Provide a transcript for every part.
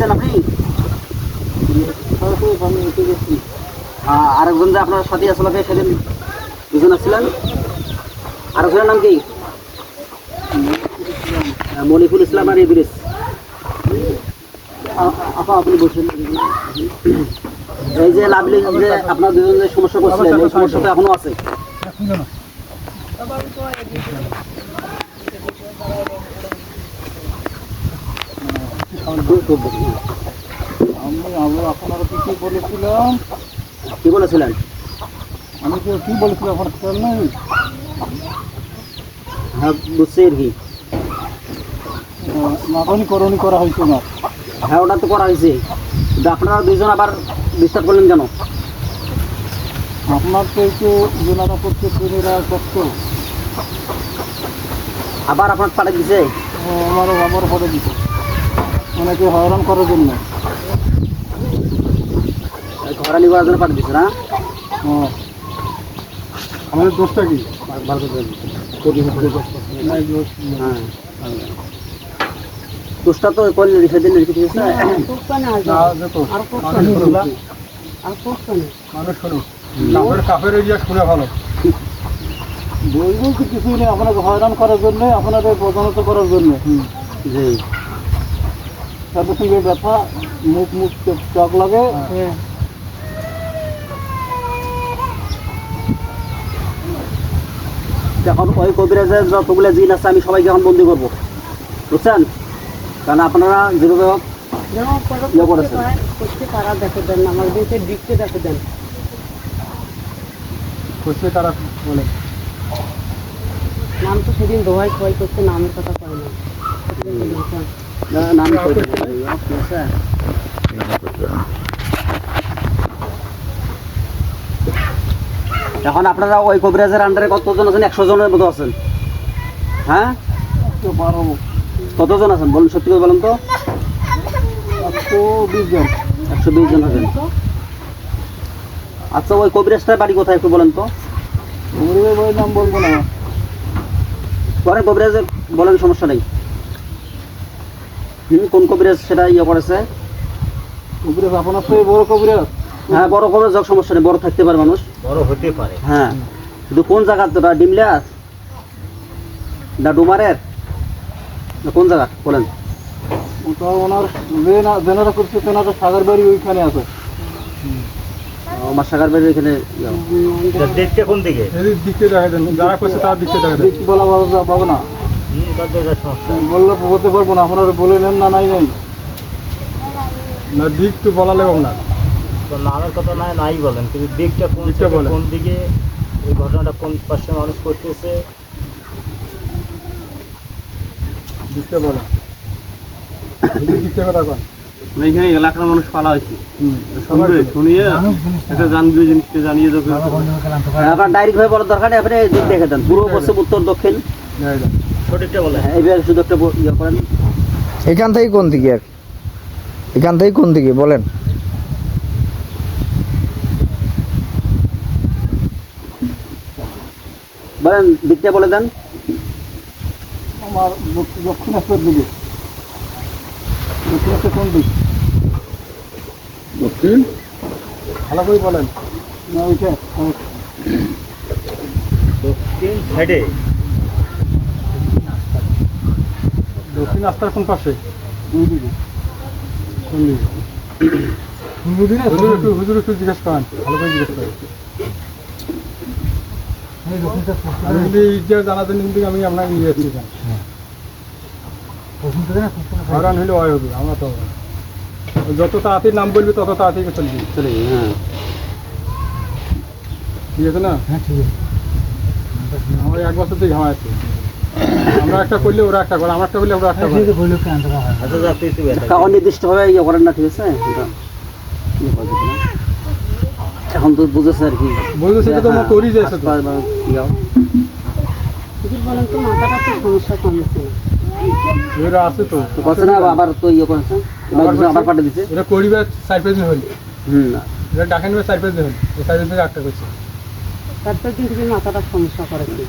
এসেছেন আপনি? আরেকজন যে আপনার সাথে আসলে সেদিন দুজন আসছিলেন আরেকজনের নাম কি? মনিফুল ইসলাম আর ইদ্রিস। আপা, আপনি বলছেন। এই যে লাভলি, যে আপনার দুজন যে সমস্যা করছিলেন, এই সমস্যাটা এখনও আছে? আমি আমরা আপনারা কি বলেছিলাম? কি বলেছিলেন? আমি তো কি বলেছিলাম আপনার খেয়াল নেই হ্যাঁ বুঝছি আর কি নাটনি করণি করা হয়েছে না হ্যাঁ ওটা তো করা হয়েছে। কিন্তু আপনারা দুইজন আবার ডিস্টার্ব করলেন কেন? আপনার তো জোনারা করছে কষ্ট আবার আপনার পাঠিয়ে দিছে? আমারও আমার পরে দিতে অনেকে হয়রান করার জন্য। ঘরানি করার জন্য পাঠিয়ে দিছে না? আমাদের দোষটা কি? ভালো হ্যাঁ। দোষটা তো করলে সেদিন ঠিক আছে না, মানুষ শোনো, কাপড় কাপড় এরিয়া শুনে ভালো। বই বলতে নেই। আপনাকে হয়রান করার জন্য আপনাদের প্রধানত করার জন্য। জি। তাদের সঙ্গে ব্যথা মুখ মুখ চোখ- চোখ লাগে। এখন ওই কবিরাজের যতগুলো জিন আছে আমি সবাইকে এখন বন্দি করব। বুঝছেন? কারণ আপনারা যেভাবে হোক ইয়ে করেছেন। তারা দেখে দেন আমার দেশের দিককে দেখে দেন। খুশি তারা বলে। নাম তো সেদিন দোহাই খোয়াই করছে নামের কথা কয় না, নাম? এখন আপনারা ওই কবিরাজের আন্ডারে কতজন আছেন? একশো জনের মতো আছেন। হ্যাঁ? কতজন আছেন? বলুন সত্যি করে বলেন তো। একশো বিশ জন একশো বিশ জন আছেন। আচ্ছা ওই কবিরাজটার বাড়ি কোথায় একটু বলেন তো। নাম বলব না। পরে কবিরাজের বলেন সমস্যা নেই। কোন কবিরাজ সেটা ইয়ে করেছে? কবিরাজ আপনার তো বড় কবিরাজ। হ্যাঁ বড় কবিরাজ হোক সমস্যা নেই বড় থাকতে পারে মানুষ। বড় হতে পারে। হ্যাঁ কিন্তু কোন জায়গা তো ডিমলা? না ডুমারের? না কোন জায়গা বলেন। ওটা ওনার যেনারা করছে তেনারা সাগর বাড়ি ওইখানে আছে। আমার সাগার বাড়ির এখানে ইয়ে। দেখতে কোন দিকে? দিকে দেখা দেন যারা করছে তার দিকে দেখা দেন বলা বাবা পাবো না। বললে বলতে পারব না আপনারা বলে নেন না নাই নাই। না দিক তো বলা লেগো না। নামের কথা নাই নাই বলেন। কিন্তু দিকটা কোন। কোন দিকে এই ঘটনাটা কোন পাশে মানুষ করতেছে? দিকটা বলা দিকটা কথা কন এখানে এলাকার মানুষ পালা হয়েছে। হুম শুনিয়ে একটা জানবে জিনিসটা জানিয়ে দেবে। আপনার ডাইরেক্ট ভাবে বলার দরকার নেই আপনি দেখে দেন। পূর্ব পশ্চিম উত্তর দক্ষিণ। হ্যাঁ, ইয়ে করেন। এখান থেকে কোন দিকে আর? এখান থেকে কোন দিকে? বলেন। বলেন দিকটা বলে দেন। আমার দক্ষিণ- দক্ষিণেশ্বর দিকে। দক্ষিণেশ্বর কোন দিক? দক্ষিণ? ভালো করে বলেন। না ওইটা দক্ষিণ সাইডে। দক্ষিণ রাস্তার কোন পাশে? দুই দিকে। কোন দিকে হুজুর একটু হুজুর একটু জিজ্ঞেস করেন ভালো করে জিজ্ঞেস করেন। আর যদি ইজ্জা জানাতেন কিন্তু আমি আপনাকে নিয়ে যাচ্ছি এখানে। হইলে হয় হবে আমরা তো যত তাড়াতাড়ি নাম বলবি তত তাড়াতাড়ি চলবি চলে হ্যাঁ। ঠিক আছে না? আমরা এক বছর থেকে আছে। আমরা একটা করলে ওরা একটা করে আমরা একটা করলে ওরা একটা করে। অনির্দিষ্টভাবে ইয়ে করেন না ঠিক আছে? ইয়ে করা না। এখন তো বুঝেছে আর কি। সেটা তো আমরা করি যাইছে তো বলেন তো। মাথাটা তো সমস্যা কমেছে এরা আছে তো। কথা না আবার তো ইয়ে করেছে। আবার আবার পাঠিয়ে দিচ্ছে এটা করিবে চার পাঁচ দিন হল হুম এটা ডাকা নিবে চার পাঁচ দিন হল চার পাঁচ দিন করছে। তারপর কিন্তু মাথাটা সমস্যা করেছে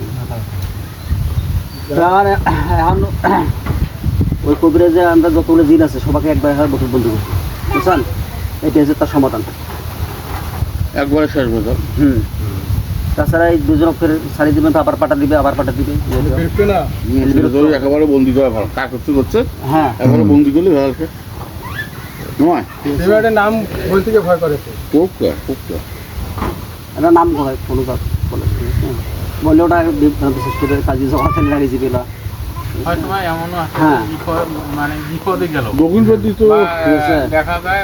এখন ওই কবিরাজে আমরা যতগুলো জিন আছে সবাইকে একবার হয় বছর বন্ধু করব বুঝছেন? এটি হচ্ছে তার সমাধান। একবারে শেষ বোঝা হুম। তাছাড়া এই দুজন ফের ছাড়ি দিবেন তো আবার পাটা দিবে আবার পাটা দিবে। একেবারে বন্দি করা ভালো কাজ করতে করছে? হ্যাঁ। একবারে বন্দি করলে ভালো নয়? এবারে নাম বলতে গিয়ে ভয় করেছে খুব কর এটা নাম হয় কোনো কাজ বলে হ্যাঁ। ওটা বিভ্রান্ত করে কাজী ফেলে লাগিয়েছি পেলা। হ্যাঁ। মানে। দেখা যায়